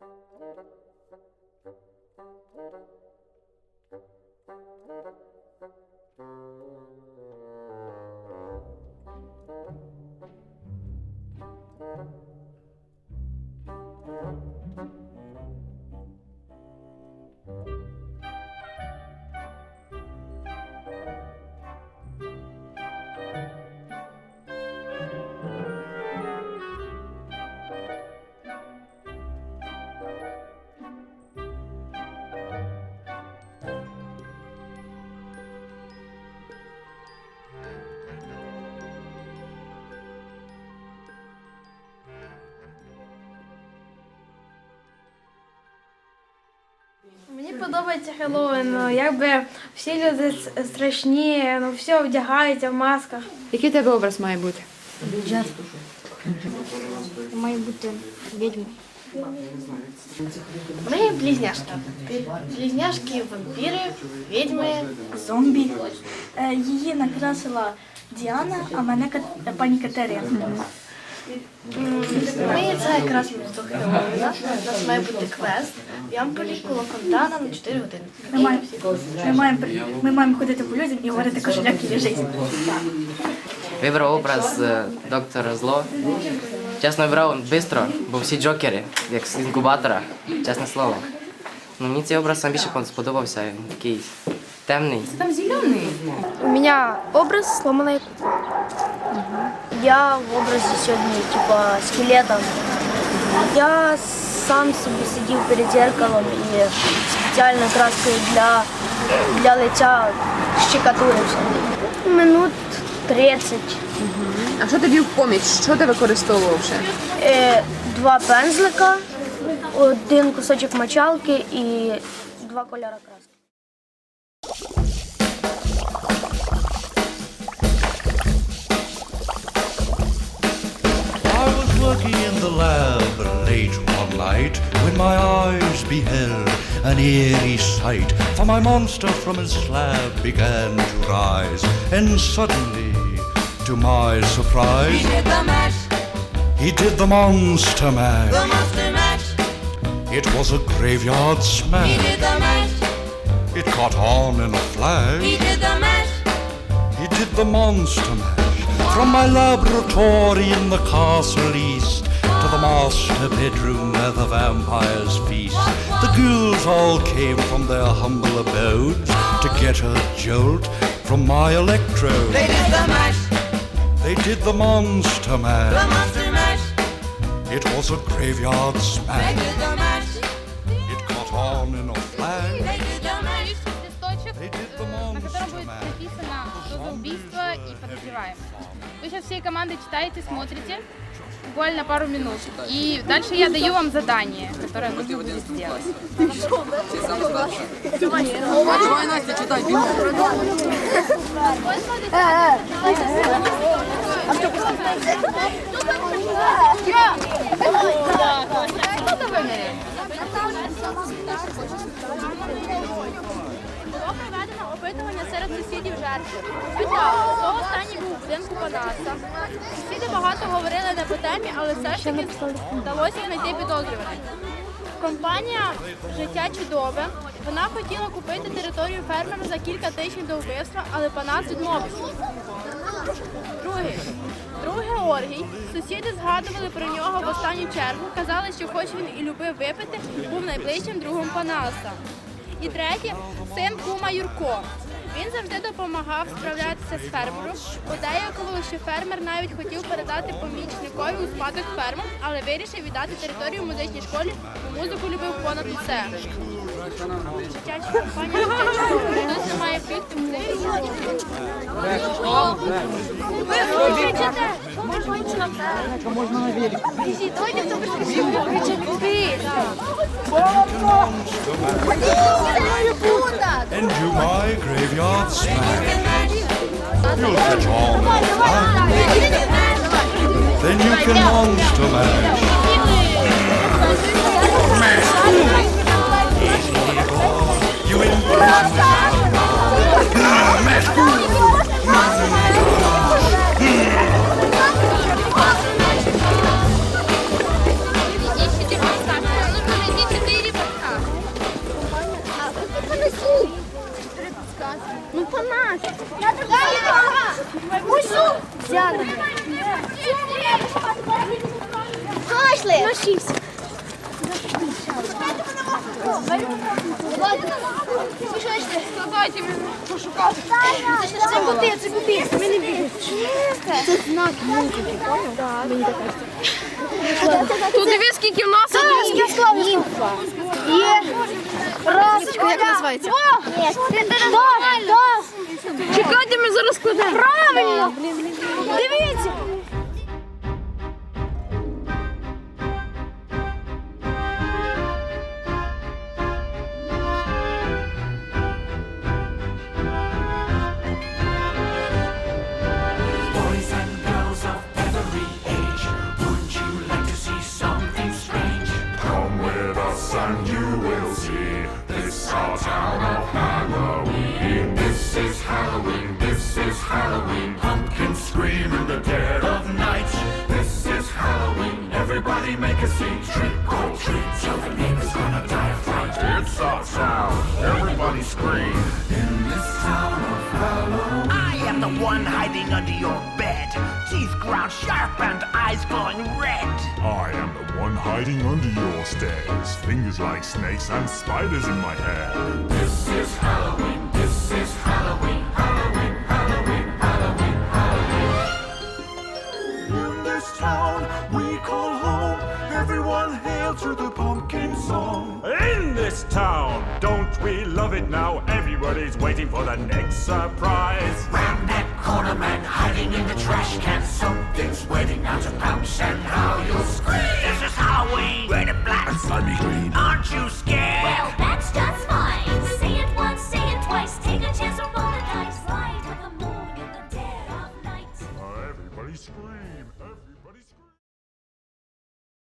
Thank you. Подобається Хеллоуін. Ну, якби всі люди страшні, ну все вдягаються в масках. Який тебе образ має бути? Має бути відьма. Ми близняшки. Близняшки вампіри, відьми, зомбі. Е, Її накрасила Діана, а мене пані Катерина. Ми це якраз місто Хеллоуіна. У нас має бути квест. В Ямполі коло фонтана на 4 години. Ми маємо, ми маємо, ми маємо ходити по людям і говорити кошеляк і життя. Вибрав образ е, доктора Зло. Чесно, вибрав швидко, бо всі джокери, як з інкубатора, чесне слово. Ну, мені цей образ сам більше сподобався. Він такий темний. У меня образ сломанной куклы. Я в образе сегодня типа скелета. Я сам себе сидів перед зеркалом і спеціальною краскою для, для лиця щекотурився. Минут 30. А що тобі в поміч? Що ти використовував ще? Е, два пензлика, один кусочок мочалки і два кольори краски. Working in the lab late one night when my eyes beheld an eerie sight. For my monster from his slab began to rise, and suddenly, to my surprise, He did the mash, he did the monster mash. the monster mash. It was a graveyard smash. He did the mash, It caught on in a flash. he did the mash. He did the monster mash from my laboratory in the castle east to the master bedroom where the vampires feast. The ghouls all came from their humble abodes to get a jolt from my electrode. They did the mash, They did the monster the mash. monster mash. It was a graveyard They smash. did the mash, It caught on in a flash. they did the mash. листочек, They did the э, на котором monster будет mash. написано, что за убийство и подозреваемый. Вы сейчас всей командой читаете, смотрите, буквально пару минут. И дальше я даю вам задание, которое нужно будет сделать. Було проведено опитування сусідів жертви. Питали, хто останній був у будинку Панаса. Сусіди багато говорили не по темі, але все ж таки вдалося знайти підозрюваних. Компанія Життя чудове. Вона хотіла купити територію фермера за кілька тижнів до вбивства, але Панас відмовився. Другий. Друг Георгій. Сусіди згадували про нього в останню чергу. Казали, що хоч він і любив випити, був найближчим другом Панаса. І третє син кума Юрко. Він завжди допомагав справлятися з фермером. Подеякували, що фермер навіть хотів передати помічникові у спадок ферму, але вирішив віддати територію музичній школі, бо музику любив понад усе. Дитяча компанія «Хтось має бігти в музичну send you my graveyard smack. You'll catch on. Then you can monster man. Знайшли. На мене пошукати. Це коти, це коти. Ми не бігаємо. Це знак? Тут дивись, скільки в нас. Є. Раз. Два. Чекайте, ми зараз складемо. Правильно. Everybody scream. In this town of Halloween. I am the one hiding under your bed. Teeth ground sharp and eyes glowing red. I am the one hiding under your stairs. Fingers like snakes and spiders in my hair. This is Halloween, this is Halloween, Halloween, Halloween, Halloween, Halloween. In this town we call home. Everyone hail to the pumpkin song. In this town, don't we love it now? Everybody's waiting for the next surprise. Round that corner, man, hiding in the trash can. Something's waiting now to pounce, and how you'll scream. This is Halloween. Red and black. And Slimy green. Aren't you scared?